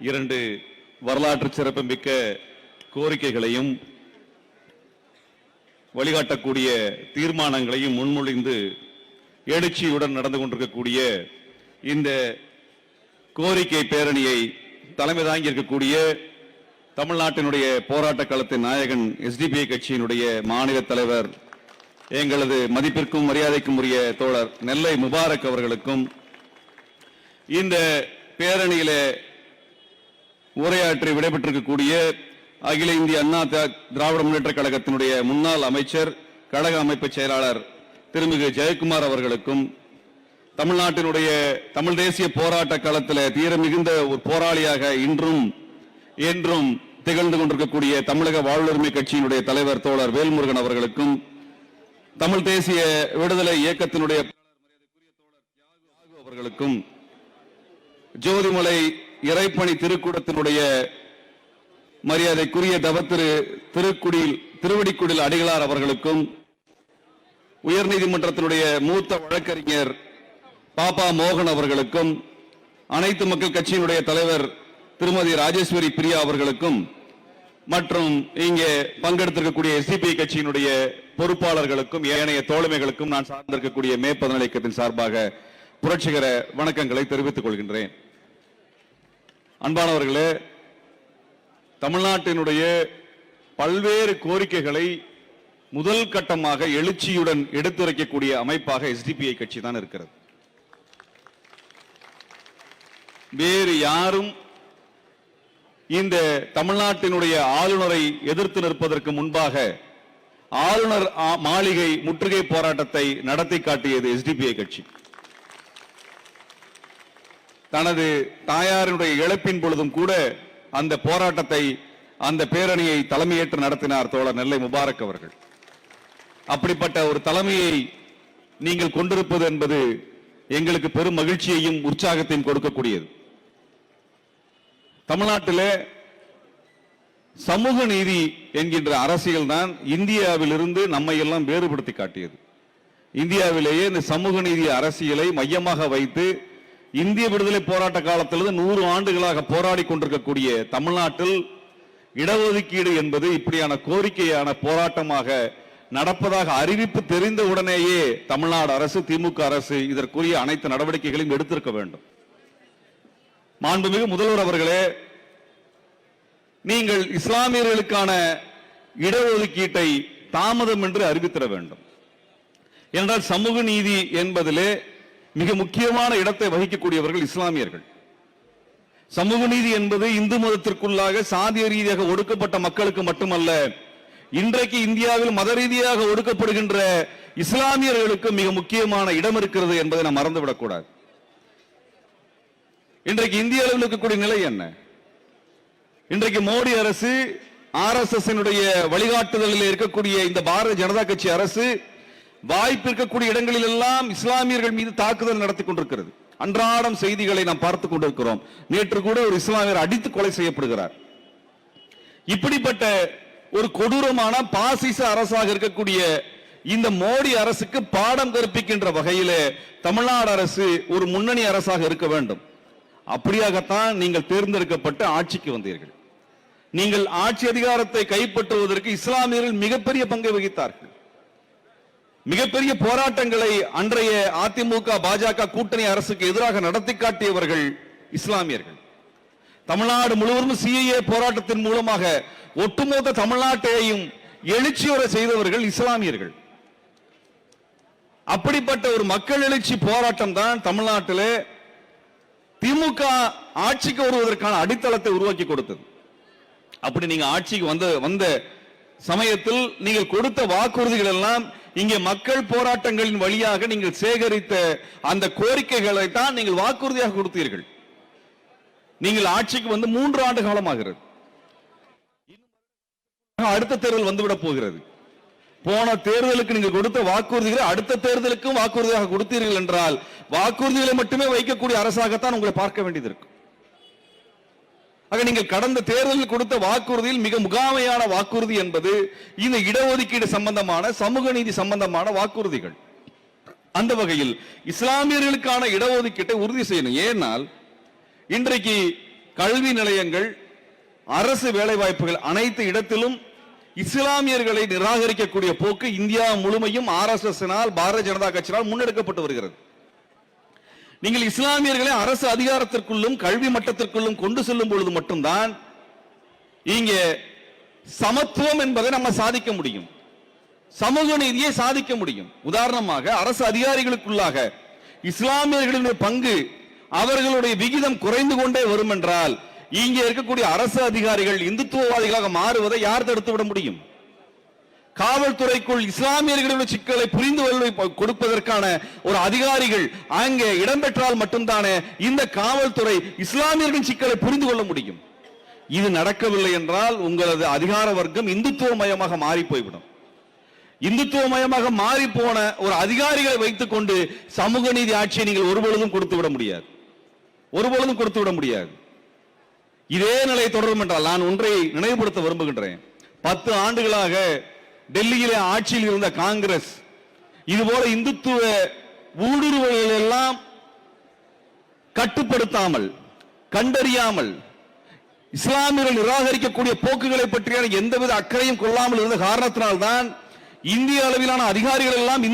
இரண்டு வரலாற்று சிறப்புமிக்க கோரிக்கைகளையும் வழிகாட்டக்கூடிய தீர்மானங்களையும் முன்மொழிந்து எழுச்சியுடன் நடந்து கொண்டிருக்கக்கூடிய இந்த கோரிக்கை பேரணியை தலைமை தாங்கி இருக்கக்கூடிய தமிழ்நாட்டினுடைய போராட்ட களத்தின் நாயகன் எஸ்டிபிஐ கட்சியினுடைய மாநில தலைவர் எங்களது மதிப்பிற்கும் மரியாதைக்கும் உரிய தோழர் நெல்லை முபாரக் அவர்களுக்கும் இந்த பேரணியிலே உரையாற்றி விடைபெற்றிருக்கக்கூடிய அகில இந்திய அண்ணா திராவிட முன்னேற்ற கழகத்தினுடைய முன்னாள் அமைச்சர் கழக அமைப்பு செயலாளர் திருமிகு ஜெயக்குமார் அவர்களுக்கும் தமிழ்நாட்டினுடைய தமிழ் தேசிய போராட்ட களத்தில் தீர மிகுந்த ஒரு போராளியாக இன்றும் என்றும் திகழ்ந்து கொண்டிருக்கக்கூடிய தமிழக வாழ்வுரிமை கட்சியினுடைய தலைவர் தோழர் வேல்முருகன் அவர்களுக்கும் தமிழ் தேசிய விடுதலை இயக்கத்தினுடைய அவர்களுக்கும் ஜோதிமலை இறைப்பணி திருக்கூடத்தினுடைய மரியாதைக்குரிய தவத்திரு திருக்குடியில் திருவடிக்குடில் அடிகளார் அவர்களுக்கும் உயர்நீதிமன்றத்தினுடைய மூத்த வழக்கறிஞர் பாப்பா மோகன் அவர்களுக்கும் அனைத்து மக்கள் கட்சியினுடைய தலைவர் திருமதி ராஜேஸ்வரி பிரியா அவர்களுக்கும் மற்றும் இங்கே பங்கெடுத்திருக்கக்கூடிய எஸ்டிபி கட்சியினுடைய பொறுப்பாளர்களுக்கும் ஏனைய தோழமைகளுக்கும் நான் சார்ந்திருக்கக்கூடிய மே இயக்கத்தின் சார்பாக புரட்சிகர வணக்கங்களை தெரிவித்துக் கொள்கின்றேன். அன்பானவர்களே தமிழ்நாட்டினுடைய பல்வேறு கோரிக்கைகளை முதல் கட்டமாக எழுச்சியுடன் எடுத்துரைக்கக்கூடிய அமைப்பாக எஸ்டிபிஐ கட்சி தான் இருக்கிறது. வேறு யாரும் இந்த தமிழ்நாட்டினுடைய ஆளுநரை எதிர்த்து நிற்பதற்கு முன்பாக ஆளுநர் மாளிகை முற்றுகை போராட்டத்தை நடத்தி காட்டியது எஸ்டிபிஐ கட்சி. தனது தாயாரினுடைய இழப்பின் பொழுதும் கூட அந்த போராட்டத்தை அந்த பேரணியை தலைமையேற்று நடத்தினார் தோழர் நெல்லை முபாரக் அவர்கள். அப்படிப்பட்ட ஒரு தலைமையை நீங்கள் கொண்டிருப்பது என்பது எங்களுக்கு பெரும் மகிழ்ச்சியையும் உற்சாகத்தையும் கொடுக்கக்கூடியது. தமிழ்நாட்டில் சமூக நீதி என்கின்ற அரசியல் தான் இந்தியாவிலிருந்து நம்மை எல்லாம் வேறுபடுத்தி காட்டியது. இந்தியாவிலேயே இந்த சமூக நீதி அரசியலை மையமாக வைத்து இந்திய விடுதலை போராட்ட காலத்திலிருந்து நூறு ஆண்டுகளாக போராடி கொண்டிருக்கக்கூடிய தமிழ்நாட்டில் இடஒதுக்கீடு என்பது இப்படியான கோரிக்கையான போராட்டமாக நடப்பதாக அறிவிப்பு தெரிந்த உடனேயே தமிழ்நாடு அரசு திமுக அரசு இதற்குரிய அனைத்து நடவடிக்கைகளையும் எடுத்திருக்க வேண்டும். மாண்புமிகு முதல்வர் அவர்களே நீங்கள் இஸ்லாமியர்களுக்கான இடஒதுக்கீட்டை தாமதம் என்று அறிவித்திட வேண்டும். என்றால் சமூக நீதி என்பதிலே மிக முக்கியமான இடத்தை வகிக்கக்கூடியவர்கள் இஸ்லாமியர்கள். சமூக நீதி என்பது இந்து மதத்திற்குள்ளாக சாதிய ரீதியாக ஒடுக்கப்பட்ட மக்களுக்கு மட்டுமல்ல இன்றைக்கு இந்தியாவில் மத ரீதியாக ஒடுக்கப்படுகின்ற இஸ்லாமியர்களுக்கு மிக முக்கியமான இடம் இருக்கிறது என்பதை நாம் மறந்துவிடக்கூடாது இன்றைக்கு இந்திய அளவில் இருக்கக்கூடிய நிலை என்ன? இன்றைக்கு மோடி அரசு ஆர் எஸ் எஸ் வழிகாட்டுதலில் இருக்கக்கூடிய இந்த பாரதிய ஜனதா கட்சி அரசு வாய்ப்பு இருக்கக்கூடிய இடங்களில் எல்லாம் இஸ்லாமியர்கள் மீது தாக்குதல் நடத்தி கொண்டிருக்கிறது. அன்றாடம் செய்திகளை நாம் பார்த்துக் கொண்டிருக்கிறோம். நேற்று கூட ஒரு இஸ்லாமியர் அடித்து கொலை செய்யப்படுகிறார். இப்படிப்பட்ட ஒரு கொடூரமான பாசிச அரசாக இருக்கக்கூடிய இந்த மோடி அரசுக்கு பாடம் கற்பிக்கின்ற வகையிலே தமிழ்நாடு அரசு ஒரு முன்னணி அரசாக இருக்க வேண்டும். அப்படியாகத்தான் நீங்கள் தேர்ந்தெடுக்கப்பட்டு ஆட்சிக்கு வந்தீர்கள். நீங்கள் ஆட்சி அதிகாரத்தை கைப்பற்றுவதற்கு இஸ்லாமியர்கள் மிகப்பெரிய பங்கை வகித்தார்கள். மிகப்பெரிய போராட்டங்களை அன்றைய அதிமுக பாஜக கூட்டணி அரசுக்கு எதிராக நடத்தி காட்டியவர்கள் இஸ்லாமியர்கள். தமிழ்நாடு முழுவதும் சிஏஏ போராட்டத்தின் மூலமாக ஒட்டுமொத்த தமிழ்நாட்டையும் எழுச்சியுற செய்தவர்கள் இஸ்லாமியர்கள். அப்படிப்பட்ட ஒரு மக்கள் எழுச்சி போராட்டம் தான் தமிழ்நாட்டிலே திமுக ஆட்சிக்கு வருவதற்கான அடித்தளத்தை உருவாக்கி கொடுத்தது. அப்படி நீங்க ஆட்சிக்கு வந்த வந்த சமயத்தில் நீங்கள் கொடுத்த வாக்குறுதிகள் எல்லாம் இங்கே மக்கள் போராட்டங்களின் வழியாக நீங்கள் சேகரித்த அந்த கோரிக்கைகளை தான் நீங்கள் வாக்குறுதியாக கொடுத்தீர்கள். நீங்கள் ஆட்சிக்கு வந்து மூன்று ஆண்டு காலமாகிறது. அடுத்த தேர்தல் வந்துவிட போகிறது. போன தேர்தலுக்கு நீங்கள் கொடுத்த வாக்குறுதிகளை அடுத்த தேர்தலுக்கும் வாக்குறுதியாக கொடுத்தீர்கள் என்றால் வாக்குறுதிகளை மட்டுமே வைக்கக்கூடிய அரசாகத்தான் உங்களை பார்க்க வேண்டியது இருக்கும். ஆக நீங்கள் கடந்த தேர்தலில் கொடுத்த வாக்குறுதியில் மிக முகாமையான வாக்குறுதி என்பது இந்த இடஒதுக்கீடு சம்பந்தமான சமூக நீதி சம்பந்தமான வாக்குறுதிகள். அந்த வகையில் இஸ்லாமியர்களுக்கான இடஒதுக்கீட்டை உறுதி செய்யணும். ஏனால் இன்றைக்கு கல்வி நிலையங்கள் அரசு வேலைவாய்ப்புகள் அனைத்து இடத்திலும் இஸ்லாமியர்களை நிராகரிக்கக்கூடிய போக்கு இந்தியா முழுமையும் ஆர்எஸ்எஸ்னால் பாரதிய ஜனதா கட்சியினால் முன்னெடுக்கப்பட்டு வருகிறது. நீங்கள் இஸ்லாமியர்களை அரசு அதிகாரத்திற்குள்ளும் கல்வி மட்டத்திற்குள்ளும் கொண்டு செல்லும் பொழுது மட்டும்தான் இங்கே சமத்துவம் என்பதை நம்ம சாதிக்க முடியும். சமூக நீதியை சாதிக்க முடியும். உதாரணமாக அரசு அதிகாரிகளுக்குள்ளாக இஸ்லாமியர்களின் பங்கு அவர்களுடைய விகிதம் குறைந்து கொண்டே வரும் என்றால் இங்கே இருக்கக்கூடிய அரசு அதிகாரிகள் இந்துத்துவவாதிகளாக மாறுவதை யார் தடுத்து விட முடியும்? காவல்துறைக்குள் இஸ்லாமியர்களுடைய சிக்கலை புரிந்து கொள்ள கொடுப்பதற்கான ஒரு அதிகாரிகள் அங்கே இடம்பெற்றால் மட்டும்தானே இந்த காவல்துறை இஸ்லாமியர்களின் சிக்கலை புரிந்து கொள்ள முடியும். இது நடக்கவில்லை என்றால் உங்களது அதிகார வர்க்கம் இந்துத்துவமயமாக மாறி போய்விடும் இந்துத்துவமயமாக மாறி போன ஒரு அதிகாரிகளை வைத்துக் கொண்டு சமூக நீதி ஆட்சியை நீங்கள் ஒருபொழுதும் கொடுத்து விட முடியாது. ஒருபொழுதும் கொடுத்து விட முடியாது. இதே நிலை தொடரும் என்றால் நான் ஒன்றை நினைவுபடுத்த விரும்புகின்றேன். பத்து ஆண்டுகளாக டெல்லியிலே ஆட்சியில் இருந்த காங்கிரஸ் இதுபோல இந்துத்துவ ஊடுருவல்கள் எல்லாம் கட்டுப்படுத்தாமல் கண்டறியாமல் இஸ்லாமியர்கள் நிராகரிக்கக்கூடிய போக்குகளை பற்றியான எந்தவித அக்கறையும் கொள்ளாமல் இருந்த காரணத்தினால்தான் இந்திய அளவிலான அதிகாரிகள் எல்லாம்